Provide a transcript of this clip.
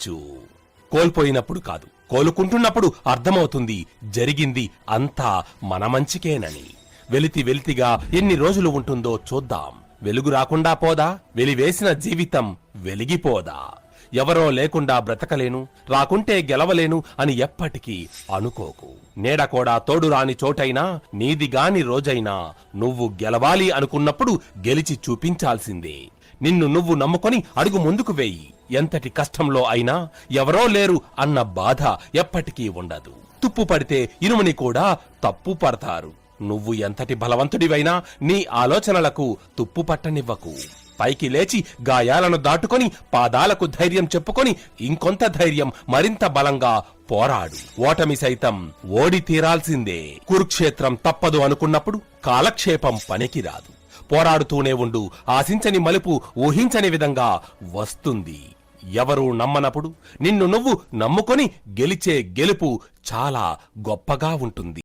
గెలవచ్చు కోల్పోయినప్పుడు కాదు కోలుకుంటున్నప్పుడు అర్థమవుతుంది జరిగింది అంతా మన మంచికేనని. వెలితి వెలితిగా ఎన్ని రోజులు ఉంటుందో చూద్దాం. వెలుగు రాకుండా పోదా? వెలివేసిన జీవితం వెలిగిపోదా? ఎవరో లేకుండా బ్రతకలేను రాకుంటే గెలవలేను అని ఎప్పటికీ అనుకోకు. నీడ కూడా తోడు రాని చోటైనా నీది గాని రోజైనా నువ్వు గెలవాలి అనుకున్నప్పుడు గెలిచి చూపించాల్సిందే. నిన్ను నువ్వు నమ్ముకొని అడుగు ముందుకు వేయి. ఎంతటి కష్టంలో అయినా ఎవరో లేరు అన్న బాధ ఎప్పటికీ ఉండదు. తుప్పు పడితే ఇనుముని కూడా తప్పు పడతారు. నువ్వు ఎంతటి బలవంతుడివైనా నీ ఆలోచనలకు తుప్పు పట్టనివ్వకు. పైకి లేచి గాయాలను దాటుకొని పాదాలకు ధైర్యం చెప్పుకొని ఇంకొంత ధైర్యం మరింత బలంగా పోరాడు. ఓటమి సైతం ఓడి తీరాల్సిందే. కురుక్షేత్రం తప్పదు అనుకున్నప్పుడు కాలక్షేపం పనికిరాదు. పోరాడుతూనే ఉండు. ఆశించని మలుపు ఊహించని విధంగా వస్తుంది. ఎవరూ నమ్మనప్పుడు నిన్ను నువ్వు నమ్ముకొని గెలిచే గెలుపు చాలా గొప్పగా ఉంటుంది.